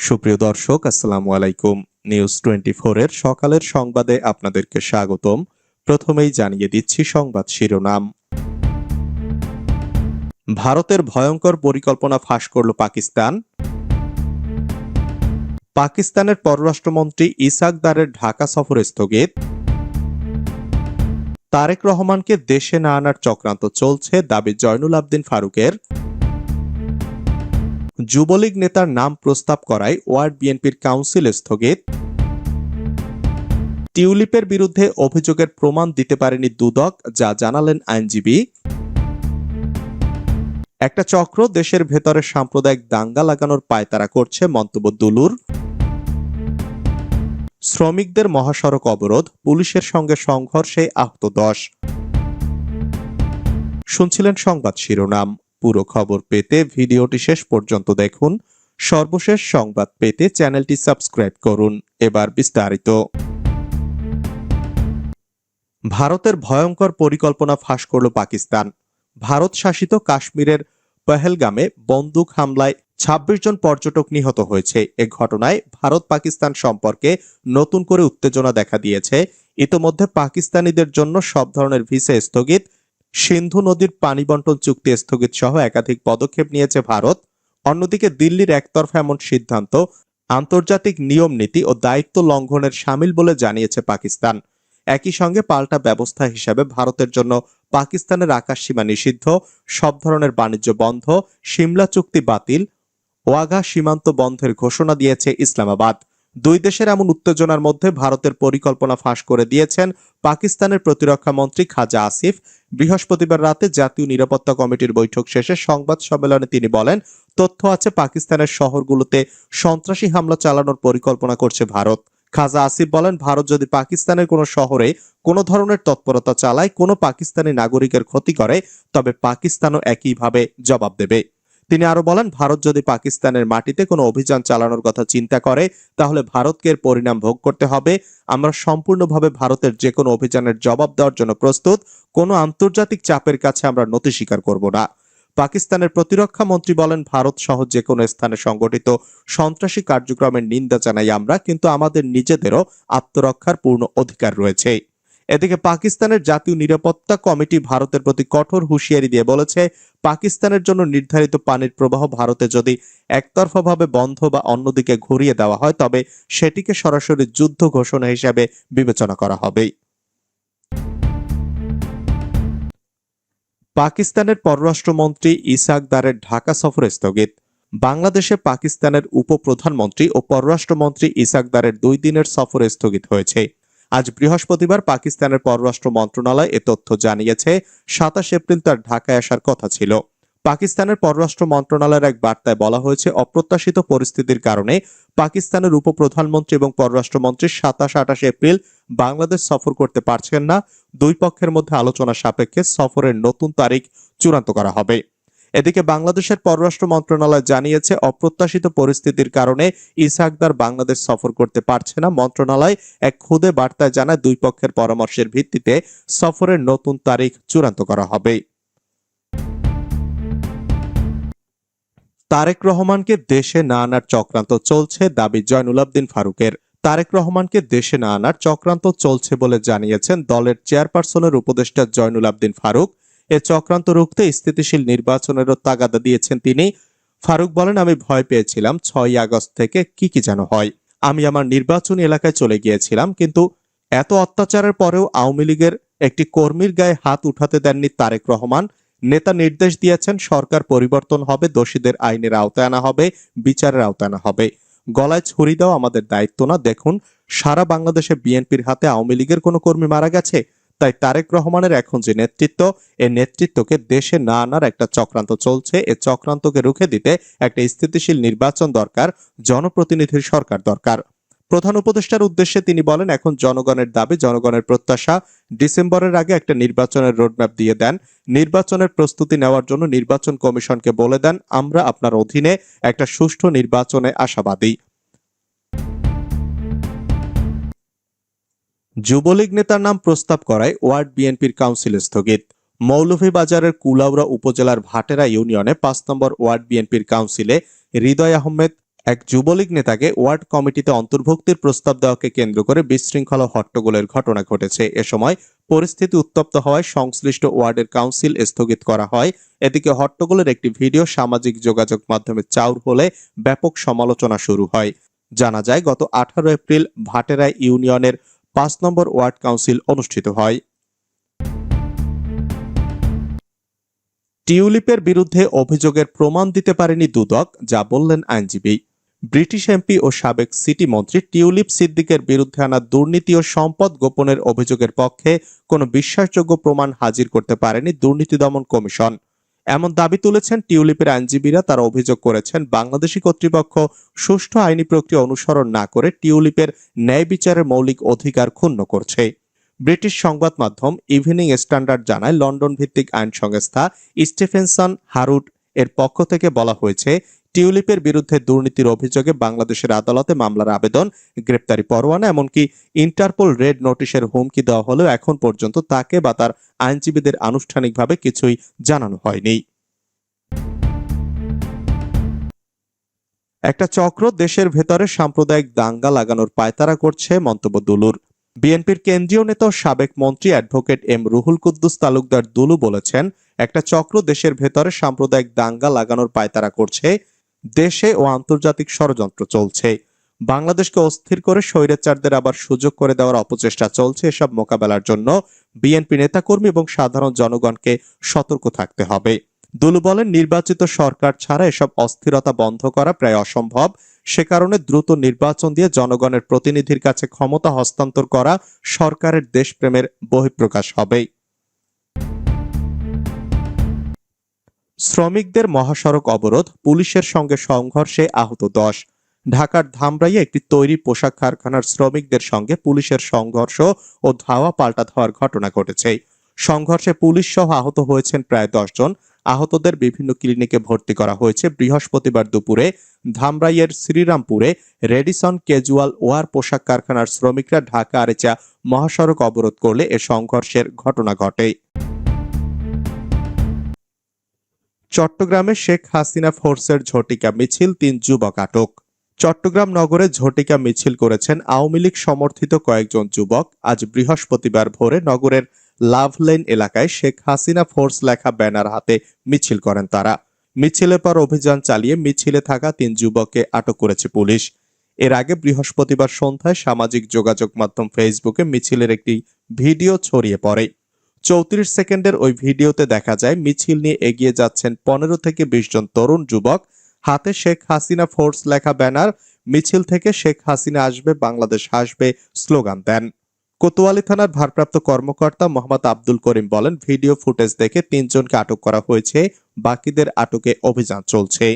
সুপ্রিয় দর্শক, আসসালামু আলাইকুম। নিউজ টোয়েন্টি এর সকালের সংবাদে আপনাদেরকে স্বাগতম। প্রথমেই জানিয়ে দিচ্ছি সংবাদ শিরোনাম। ভারতের ভয়ঙ্কর পরিকল্পনা ফাঁস করল পাকিস্তান। পাকিস্তানের পররাষ্ট্রমন্ত্রী ইসাক দারের ঢাকা সফর স্থগিত। তারেক রহমানকে দেশে না আনার চক্রান্ত চলছে, দাবি জয়নুল আবদিন ফারুকের। যুবলীগ নেতার নাম প্রস্তাব করায় ওয়ার্ড বিএনপির কাউন্সিল স্থগিত। টিউলিপের বিরুদ্ধে অভিযোগের প্রমাণ দিতে পারেনি দুদক, যা জানালেন আইনজীবী। একটা চক্র দেশের ভেতরে সাম্প্রদায়িক দাঙ্গা লাগানোর পায়তারা করছে মন্তব্য দুলুর। শ্রমিকদের মহাসড়ক অবরোধ, পুলিশের সঙ্গে সংঘর্ষে আহত দশ। শুনছিলেন সংবাদ শিরোনাম। পুরো খবর পেতে ভিডিওটি শেষ পর্যন্ত দেখুন। সর্বশেষ সংবাদ পেতে চ্যানেলটি সাবস্ক্রাইব করুন। এবার বিস্তারিত। ভারতের ভয়ঙ্কর পরিকল্পনা ফাঁস করল পাকিস্তান। ভারত শাসিত কাশ্মীরের পহেলগামে বন্দুক হামলায় ২৬ জন পর্যটক নিহত হয়েছে। এ ঘটনায় ভারত পাকিস্তান সম্পর্কে নতুন করে উত্তেজনা দেখা দিয়েছে। ইতোমধ্যে পাকিস্তানিদের জন্য সব ধরনের ভিসা স্থগিত। সিন্ধু নদীর পানি বন্টন চুক্তি স্থগিত সহ একাধিক পদক্ষেপ নিয়েছে ভারত। অন্যদিকে দিল্লির একতরফা এমন সিদ্ধান্ত আন্তর্জাতিক নিয়ম নীতি ও দায়িত্ব লঙ্ঘনের সামিল বলে জানিয়েছে পাকিস্তান। একই সঙ্গে পাল্টা ব্যবস্থা হিসাবে ভারতের জন্য পাকিস্তানের আকাশসীমা নিষিদ্ধ, সব ধরনের বাণিজ্য বন্ধ, সিমলা চুক্তি বাতিল, ওয়াঘা সীমান্ত বন্ধের ঘোষণা দিয়েছে ইসলামাবাদ। দুই দেশের এমন উত্তেজনার মধ্যে ভারতের পরিকল্পনা ফাঁস করে দিয়েছেন পাকিস্তানের প্রতিরক্ষা মন্ত্রী খাজা আসিফ। বৃহস্পতিবার রাতে জাতীয় নিরাপত্তা কমিটির বৈঠক শেষে সংবাদ সম্মেলনে তিনি বলেন, তথ্য আছে পাকিস্তানের শহরগুলোতে সন্ত্রাসী হামলা চালানোর পরিকল্পনা করছে ভারত। খাজা আসিফ বলেন, ভারত যদি পাকিস্তানের কোনো শহরে কোনো ধরনের তৎপরতা চালায়, কোনো পাকিস্তানি নাগরিকের ক্ষতি করে, তবে পাকিস্তানও একইভাবে জবাব দেবে। তিনি আরও বলেন, ভারত যদি পাকিস্তানের মাটিতে কোনো অভিযান চালানোর কথা চিন্তা করে, তাহলে ভারতকে পরিণাম ভোগ করতে হবে। আমরা সম্পূর্ণভাবে ভারতের যে কোনো অভিযানের জবাব দেওয়ার জন্য প্রস্তুত। কোনো আন্তর্জাতিক চাপের কাছে আমরা নতি স্বীকার করব না। পাকিস্তানের প্রতিরক্ষা মন্ত্রী বলেন, ভারত সহ যে কোনো স্থানে সংগঠিত সন্ত্রাসী কার্যক্রমের নিন্দা জানাই আমরা, কিন্তু আমাদের নিজেদেরও আত্মরক্ষার পূর্ণ অধিকার রয়েছে। এদিকে পাকিস্তানের জাতীয় নিরাপত্তা কমিটি ভারতের প্রতি কঠোর হুঁশিয়ারি দিয়ে বলেছে, পাকিস্তানের জন্য নির্ধারিত পানির প্রবাহ ভারতে যদি একতরফাভাবে বন্ধ বা অন্যদিকে ঘুরিয়ে দেওয়া হয়, তবে সেটিকে সরাসরি যুদ্ধ ঘোষণা হিসেবে বিবেচনা করা হবে। পাকিস্তানের পররাষ্ট্রমন্ত্রী ইসাক দারের ঢাকা সফর স্থগিত। বাংলাদেশে পাকিস্তানের উপপ্রধানমন্ত্রী ও পররাষ্ট্রমন্ত্রী ইসাক দারের দুই দিনের সফর স্থগিত হয়েছে। আজ বৃহস্পতিবার পাকিস্তানের পররাষ্ট্র মন্ত্রণালয় এ তথ্য জানিয়েছে, সাতাশ এপ্রিল তার ঢাকায় আসার কথা ছিল। পাকিস্তানের পররাষ্ট্র মন্ত্রণালয়ের এক বার্তায় বলা হয়েছে, অপ্রত্যাশিত পরিস্থিতির কারণে পাকিস্তানের উপপ্রধানমন্ত্রী এবং পররাষ্ট্রমন্ত্রী সাতাশ আঠাশ এপ্রিল বাংলাদেশ সফর করতে পারছেন না। দুই পক্ষের মধ্যে আলোচনা সাপেক্ষে সফরের নতুন তারিখ চূড়ান্ত করা হবে। এদিকে বাংলাদেশের পররাষ্ট্র মন্ত্রণালয় জানিয়েছে, অপ্রত্যাশিত পরিস্থিতির কারণে ইসাকদার বাংলাদেশ সফর করতে পারছে না। মন্ত্রণালয় এক খুদে বার্তায় জানায়, দুই পক্ষের পরামর্শের ভিত্তিতে সফরের নতুন তারিখ চূড়ান্ত করা হবে। তারেক রহমানকে দেশে না আনার চক্রান্ত চলছে, দাবি জয়নুল আবদিন ফারুকের। তারেক রহমানকে দেশে না আনার চক্রান্ত চলছে বলে জানিয়েছেন দলের চেয়ারপারসনের উপদেষ্টা জয়নুল আবদিন ফারুক। এ চক্রান্ত রুখতে স্থিতিশীল নির্বাচনেরও তাগাদা দিয়েছেন তিনি। ফারুক বলেন, আমি ভয় পেয়েছিলাম ছয় আগস্ট থেকে, কি কি যেন হয়। আমি আমার নির্বাচনী এলাকায় চলে গিয়েছিলাম, কিন্তু এত অত্যাচারের পরেও আওয়ামী লীগের একটি কর্মীর গায়ে হাত উঠাতে দেননি তারেক রহমান। নেতা নির্দেশ দিয়েছেন, সরকার পরিবর্তন হবে, দোষীদের আইনের আওতায় আনা হবে, বিচারের আওতায় আনা হবে। গলায় ছুরি দেওয়া আমাদের দায়িত্ব না। দেখুন, সারা বাংলাদেশে বিএনপির হাতে আওয়ামী লীগের কোনো কর্মী মারা গেছে। তাই তারেক রহমানের এখন যে নেতৃত্ব, এ নেতৃত্বকে দেশে না আনার একটা চক্রান্ত চলছে। এ চক্রান্তকে রুখে দিতে একটা স্থিতিশীল নির্বাচন দরকার, জনপ্রতিনিধির সরকার দরকার। প্রধান উপদেষ্টার উদ্দেশ্যে তিনি বলেন, এখন জনগণের দাবি, জনগণের প্রত্যাশা, ডিসেম্বরের আগে একটা নির্বাচনের রোডম্যাপ দিয়ে দেন। নির্বাচনের প্রস্তুতি নেওয়ার জন্য নির্বাচন কমিশনকে বলে দেন, আমরা আপনার অধীনে একটা সুষ্ঠু নির্বাচনে আশাবাদী। যুবলীগ নেতার নাম প্রস্তাব করায় ওয়ার্ড বিএনপির কাউন্সিল স্থগিত। মৌলভীবাজারের কুলাউড়া উপজেলার ভাটেরা ইউনিয়নে পাঁচ নম্বর ওয়ার্ড বিএনপির কাউন্সিলে হৃদয় আহমেদ, এক যুবলীগ নেতাকে ওয়ার্ড কমিটিতে অন্তর্ভুক্তির প্রস্তাব দেওয়াকে কেন্দ্র করে বিশৃঙ্খলা হট্টগোলের ঘটনা ঘটেছে। এ সময় পরিস্থিতি উত্তপ্ত হওয়ায় সংশ্লিষ্ট ওয়ার্ডের কাউন্সিল স্থগিত করা হয়। এদিকে হট্টগোলের একটি ভিডিও সামাজিক যোগাযোগ মাধ্যমে চাউর হলে ব্যাপক সমালোচনা শুরু হয়। জানা যায়, গত আঠারো এপ্রিল ভাটেরা ইউনিয়নের পাঁচ নম্বর ওয়ার্ড কাউন্সিল অনুষ্ঠিত হয়। টিউলিপের বিরুদ্ধে অভিযোগের প্রমাণ দিতে পারেনি দুদক, যা বললেন আইনজীবী। ব্রিটিশ এমপি ও সাবেক সিটি মন্ত্রী টিউলিপ সিদ্দিকের বিরুদ্ধে আনা দুর্নীতি ও সম্পদ গোপনের অভিযোগের পক্ষে কোনো বিশ্বাসযোগ্য প্রমাণ হাজির করতে পারেনি দুর্নীতি দমন কমিশন। এমন দাবি তুলেছেন টিউলিপের আইনজীবীরা। তারা অভিযোগ করেছেন, বাংলাদেশি কর্তৃপক্ষ সুষ্ঠু আইনি প্রক্রিয়া অনুসরণ না করে টিউলিপের ন্যায় বিচারের মৌলিক অধিকার ক্ষুণ্ণ করছে। ব্রিটিশ সংবাদ মাধ্যম ইভিনিং স্ট্যান্ডার্ড জানায়, লন্ডন ভিত্তিক আইন সংস্থা স্টিফেনসন হারুট এর পক্ষ থেকে বলা হয়েছে টিউলিপের বিরুদ্ধে দুর্নীতির অভিযোগে বাংলাদেশের আদালতে মামলার আবেদন, গ্রেপ্তারি পরোয়ানা, এমনকি ইন্টারপোল রেড নোটিশের হুমকি দেওয়া হলেও এখন পর্যন্ত তাকে বা তার আইনজীবীদের আনুষ্ঠানিকভাবে কিছুই জানানো হয়নি। একটা চক্র দেশের ভেতরে সাম্প্রদায়িক দাঙ্গা লাগানোর পায়তারা করছে মন্তব্য দুলুর। বিএনপির কেন্দ্রীয় নেতা সাবেক মন্ত্রী অ্যাডভোকেট এম রুহুল কুদ্দুস তালুকদার দুলু বলেছেন, একটা চক্র দেশের ভেতরে সাম্প্রদায়িক দাঙ্গা লাগানোর পায়তারা করছে দেশে ও আন্তর্জাতিক ষড়যন্ত্র চলছে। বাংলাদেশকে অস্থির করে স্বৈরাচারদের আবার সুযোগ করে দেওয়ার অপচেষ্টা চলছে এসব মোকাবেলার জন্য। বিএনপি নেতাকর্মী এবং সাধারণ জনগণকে সতর্ক থাকতে হবে। দুলু বলেন, নির্বাচিত সরকার ছাড়া এসব অস্থিরতা বন্ধ করা প্রায় অসম্ভব। সে কারণে দ্রুত নির্বাচন দিয়ে জনগণের প্রতিনিধির কাছে ক্ষমতা হস্তান্তর করা সরকারের দেশপ্রেমের বহিঃপ্রকাশ হবে। শ্রমিকদের মহাসড়ক অবরোধ, পুলিশের সঙ্গে সংঘর্ষে আহত দশ। ঢাকার ধামরাইয়ে একটি তৈরি পোশাক কারখানার শ্রমিকদের সঙ্গে পুলিশের সংঘর্ষ ও ধাওয়া পাল্টা ধাওয়ার ঘটনা ঘটেছে। সংঘর্ষে পুলিশ সহ আহত হয়েছেন প্রায় দশজন আহতদের বিভিন্ন ক্লিনিকে ভর্তি করা হয়েছে। বৃহস্পতিবার দুপুরে ধামরাইয়ের শ্রীরামপুরে রেডিসন কেজুয়াল ওয়ার পোশাক কারখানার শ্রমিকরা ঢাকা আরেচা মহাসড়ক অবরোধ করলে এ সংঘর্ষের ঘটনা ঘটে। চট্টগ্রামে শেখ হাসিনা ফোর্সের ঝটিকা মিছিল তিন যুবক আটক। চট্টগ্রাম নগরে ঝটিকা মিছিল করেছেন আওয়ামী লীগ সমর্থিত কয়েকজন যুবক। আজ বৃহস্পতিবার ভোরে নগরের লাভ লেন এলাকায় শেখ হাসিনা ফোর্স লেখা ব্যানার হাতে মিছিল করেন তারা। মিছিলের পর অভিযান চালিয়ে মিছিলে থাকা তিন যুবককে আটক করেছে পুলিশ। এর আগে বৃহস্পতিবার সন্ধ্যায় সামাজিক যোগাযোগ মাধ্যম ফেসবুকে মিছিলের একটি ভিডিও ছড়িয়ে পড়ে। চৌত্রিশ সেকেন্ডের ওই ভিডিওতে দেখা যায়, মিছিল নিয়ে এগিয়ে যাচ্ছেন পনেরো থেকে বিশ জন তরুণ যুবক। হাতে শেখ হাসিনা ফোর্স লেখা ব্যানার, মিছিল থেকে শেখ হাসিনা আসবে, বাংলাদেশ আসবে স্লোগান দেন। কোতোয়ালি থানার ভারপ্রাপ্ত কর্মকর্তা মোহাম্মদ আব্দুল করিম বলেন, ভিডিও ফুটেজ দেখে তিনজনকে আটক করা হয়েছে, বাকিদের আটকে অভিযান চলছে।